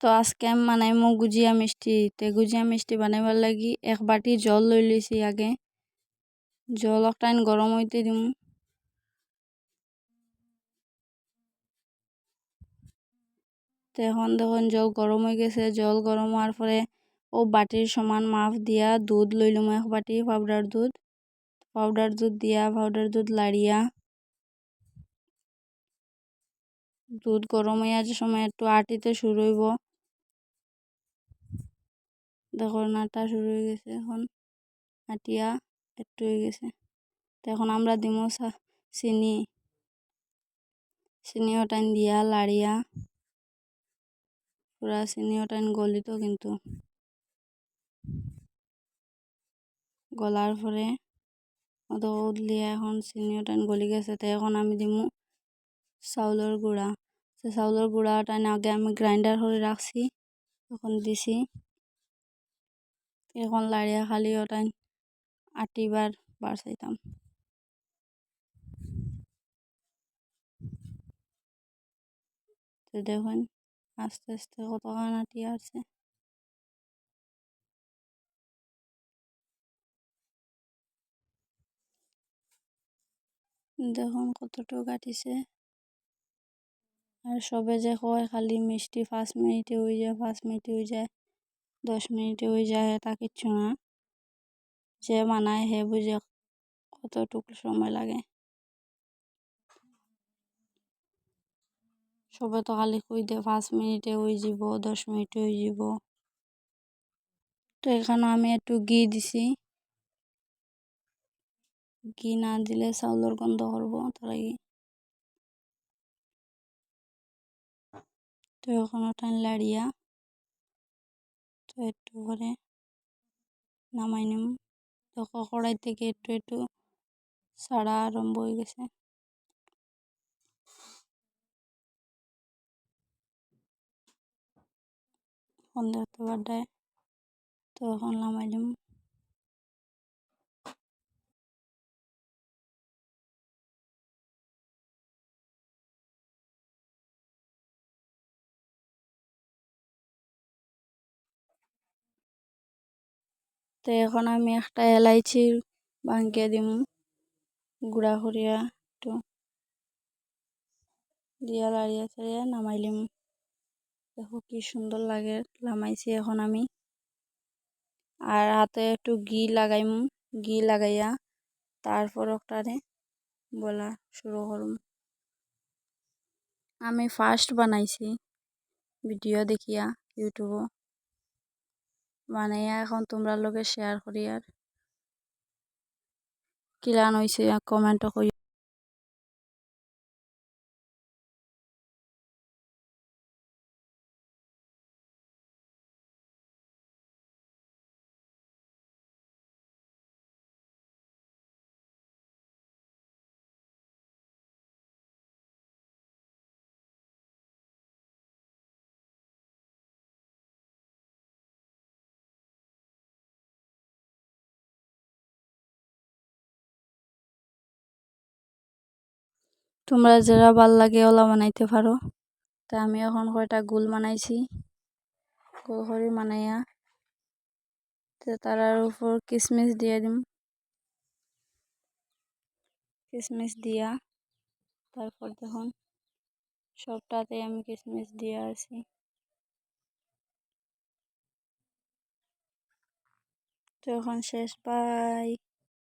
তো আজকে আমি বানাইমু গুজিয়া মিষ্টি। তে গুজিয়া মিষ্টি বানাইবার লাগি এক বাটি জল লই লইছি আগে। জল একটান গরম হইতে দিমু। তো এখন দেখুন জল গরম হয়ে গেছে। জল গরম হওয়ার পরে ও বাটির সমান মাপ দিয়া দুধ লইলাম এক বাটি পাউডার দুধ। পাউডার দুধ দিয়া পাউডার দুধ লাড়িয়া দুধ গরম হইয়া যে সময় একটু আটিতে শুরু হইব। দেখুন আটা শুরু হয়ে গেছে, এখন আটিয়া একটু হয়ে গেছে। তো এখন আমরা দিমু চিনি চিনি ওটান দিয়া লাড়িয়া পুরা চিনি ওটান গলিত কিন্তু গলার পরে অত উদলিয়া এখন চিনি ওটান গলি গেছে। তো এখন আমি দিমু চাউলের গুঁড়া। তো চাউলের গুঁড়া ওটান আগে আমি গ্রাইন্ডার করে রাখছি তখন দিছি। এখন লাড়িয়া খালি ওটান আটিবার বাড়াইতাম তো দেখুন, আস্তে আস্তে কতখান আটি আসছে দেখুন কতটুক কাটিছে আর সবে যে কয় খালি মিষ্টি পাঁচ মিনিটে হয়ে যায় পাঁচ মিনিটে হয়ে যায়। দশ মিনিটে হয়ে যায় তা কিচ্ছু না। যে বানায় হে বুঝে কতটুকু সময় লাগে। সবে তো খালি কই দে পাঁচ মিনিটে হয়ে যাব দশ মিনিটে হয়ে যাব তো এখানে আমি একটু ঘি দিছি। ঘি না দিলে চাউলের গন্ধ করব, তার আগে। তো এখন ওটা লাড়িয়া একটু করে নামাই নিম। তো কড়াই থেকে একটু একটু ছাড়া আরম্ভ হয়ে গেছে। সন্ধ্যা দেখতে পাড্ডায় তো এখন নামাই নিম তো এখন আমি একটা এলাইচি ভাঙ্গিয়ে দিম। গুঁড়া করিয়া একটু দিয়া লাড়িয়া চাড়িয়া নামাইলিম দেখো কি সুন্দর লাগে, নামাইছি এখন আমি। আর হাতে একটু ঘি লাগাইম, ঘি লাগাইয়া তারপর ওটারে বলা শুরু করুম। আমি ফার্স্ট বানাইছি ভিডিও দেখিয়া ইউটিউবও বানাইয়া এখন তোমরা লোকে শেয়ার করি আর। কিলান হয়েছে কমেন্টও করি তোমরা যারা ভালো লাগে ওলা বানাইতে পারো। তা আমি এখন কয়টা গুল বানাইছি। গোল করে বানাইয়া তো তারার উপর কিশমিশ দিয়ে দিম। কিশমিশ দিয়া তারপর দেখুন সবটাতে আমি কিশমিশ দিয়ে আছি। তো এখন শেষ, বাই।